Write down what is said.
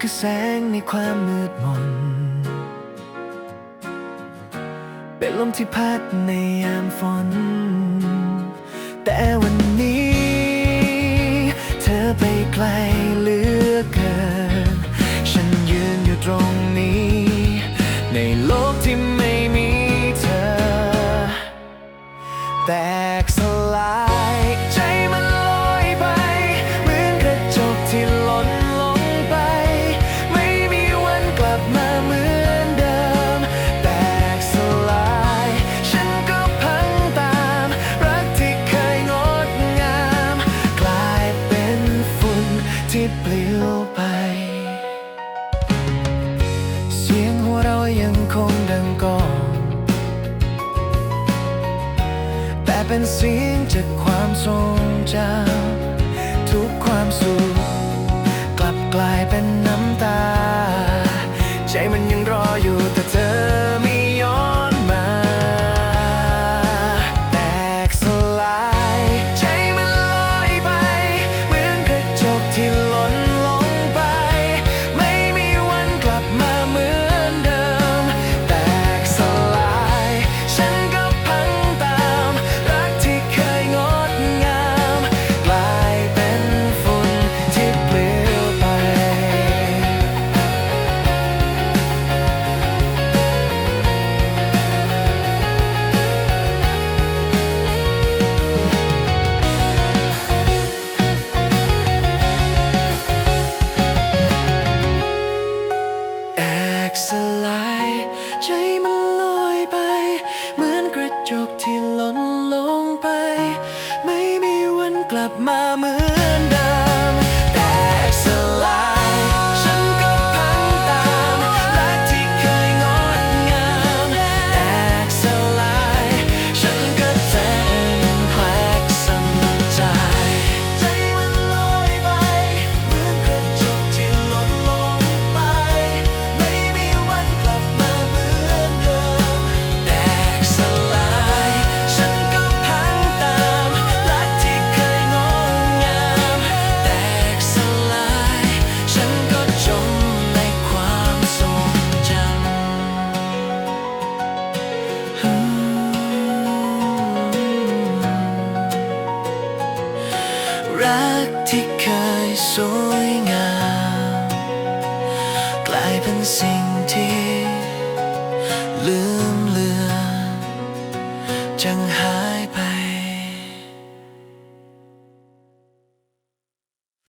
คือแสงในความมืดมน เป็นลมที่พัดในยามฝน แต่วันนี้ เธอไปไกลเหลือเกิน ฉันยืนอยู่ตรงนี้ ในโลกที่ไม่มีเธอ แต่ คงดังก่อนแต่เป็นเสียงจากความทรงจำทุก my รักที่เคยสวยงาม กลายเป็นสิ่งที่ลืมเลือนจังหา